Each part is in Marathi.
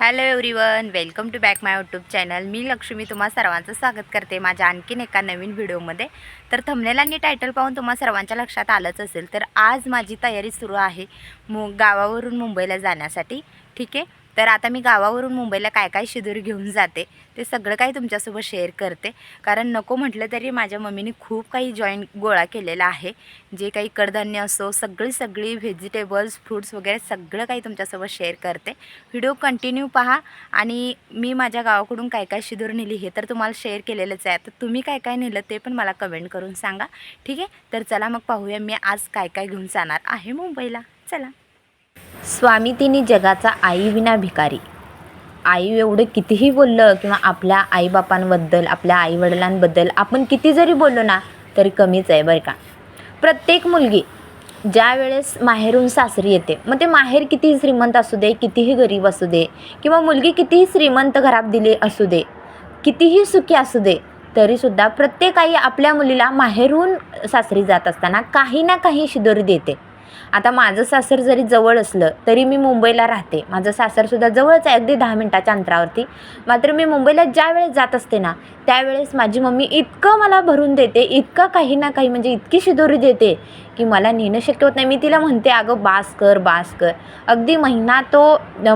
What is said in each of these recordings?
Hello everyone welcome to back my YouTube channel मी लक्ष्मी तुम्हा सर्वांचं स्वागत करते माझ्या आणखीन एका नवीन व्हिडिओमध्ये. तर थंबनेल आणि टायटल पाहून तुम्हा सर्वांच्या लक्षात आलंच असेल तर आज माझी तयारी सुरू आहे मु गावावरून मुंबईला जाण्यासाठी. ठीक आहे? तर आता मी गावावरून मुंबईला काय काय शिदूर घेऊन जाते ते सगळं काही तुमच्यासोबत शेअर करते. कारण नको म्हटलं तरी माझ्या मम्मीने खूप काही जॉईन गोळा केलेला आहे. जे काही कडधान्य असो सगळी सगळी व्हेजिटेबल्स फ्रूट्स वगैरे सगळं काही तुमच्यासोबत शेअर करते. व्हिडिओ कंटिन्यू पहा आणि मी माझ्या गावाकडून काय काय शिदूर नेली हे तर तुम्हाला शेअर केलेलंच आहे. तर तुम्ही काय काय नेलं ते पण मला कमेंट करून सांगा. ठीक आहे? तर चला मग पाहूया मी आज काय काय घेऊन जाणार आहे मुंबईला. चला. स्वामी तिने जगाचा आई विना भिकारी. आई एवढं कितीही बोललं किंवा आपल्या आईबापांबद्दल आपल्या आईवडिलांबद्दल आपण किती जरी बोललो ना तरी कमीच आहे बरं का. प्रत्येक मुलगी ज्या वेळेस माहेरून सासरी येते मग ते माहेर कितीही श्रीमंत असू दे कितीही गरीब असू दे किंवा मुलगी कितीही श्रीमंत घरात दिली असू दे कितीही सुखी असू दे तरीसुद्धा प्रत्येक आई आपल्या मुलीला माहेरून सासरी जात असताना काही ना काही शिदोरी देते. आता माझं सासर जरी जवळ असलं तरी मी मुंबईला राहते. माझं सासरसुद्धा जवळच आहे अगदी दहा मिनटाच्या अंतरावरती. मात्र मी मुंबईला ज्या वेळेस जात असते ना त्यावेळेस माझी मम्मी इतकं मला भरून देते इतकं काही ना काही म्हणजे इतकी शिदोरी देते की मला नेणं शक्य होत नाही. मी तिला म्हणते अगं बास कर बास कर. अगदी महिना तो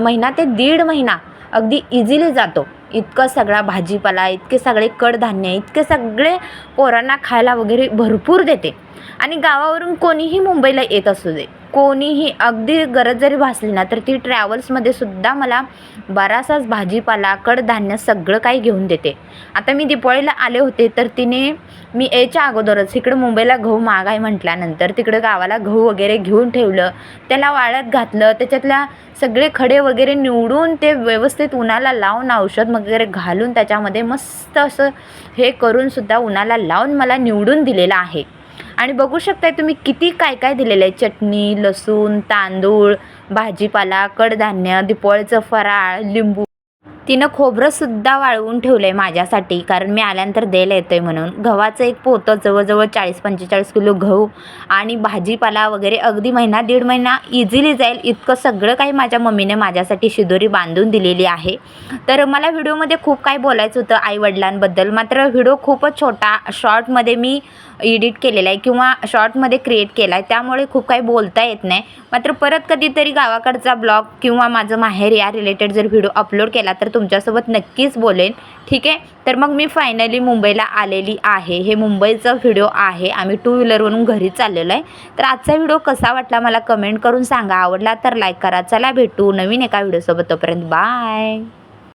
महिना ते दीड महिना अगदी इझिली जातो. इतकं सगळा भाजीपाला इतके सगळे कडधान्य इतके सगळे पोरांना खायला वगैरे भरपूर देते. आणि गावावरून कोणीही मुंबईला येत असू दे. कोणीही अगदी गरज जरी भासली ना तर ती ट्रॅव्हल्समध्ये सुद्धा मला बराचसाच भाजीपाला कडधान्य सगळं काही घेऊन देते. आता मी दिपाळीला आले होते तर तिने मी यायच्या अगोदरच इकडं मुंबईला गहू महाग आहे म्हटल्यानंतर तिकडं गावाला गहू वगैरे घेऊन ठेवलं त्याला वाळत घातलं त्याच्यातल्या सगळे खडे वगैरे निवडून ते व्यवस्थित उन्हाला लावून औषध वगैरे घालून त्याच्यामध्ये मस्त असं हे करूनसुद्धा उन्हाला लावून मला निवडून दिलेलं आहे. आणि बघू शकताय तुम्ही किती काय काय दिलेलं आहे. चटणी लसूण तांदूळ भाजीपाला कडधान्य दिपोळीचं फराळ लिंबू तिनं खोबरंसुद्धा वाळवून ठेवलं आहे माझ्यासाठी कारण मी आल्यानंतर द्यायला येतो आहे म्हणून. गव्हाचं एक पोतं जवळजवळ चाळीस पंचेचाळीस किलो गहू आणि भाजीपाला वगैरे अगदी महिना दीड महिना इझिली जाईल. इतकं सगळं काही माझ्या मम्मीने माझ्यासाठी शिदोरी बांधून दिलेली आहे. तर मला व्हिडिओमध्ये खूप काही बोलायचं होतं आईवडिलांबद्दल. मात्र व्हिडिओ खूपच छोटा शॉर्टमध्ये मी एडिट केलेला आहे किंवा शॉर्टमध्ये क्रिएट केला आहे त्यामुळे खूप काही बोलता येत नाही. मात्र परत कधीतरी गावाकडचा ब्लॉग किंवा माझं माहेर या रिलेटेड जर व्हिडिओ अपलोड केला तर तुमच्यासोबत नक्कीच बोलेन. ठीक आहे? तर मग मी फायनली मुंबईला आलेली आहे. हे मुंबईचं व्हिडिओ आहे. आम्ही टू व्हीलरवरून घरी चाललेलो आहे. तर आजचा व्हिडिओ कसा वाटला मला कमेंट करून सांगा. आवडला तर लाईक करा. चला भेटू नवीन एका व्हिडिओसोबत तोपर्यंत. बाय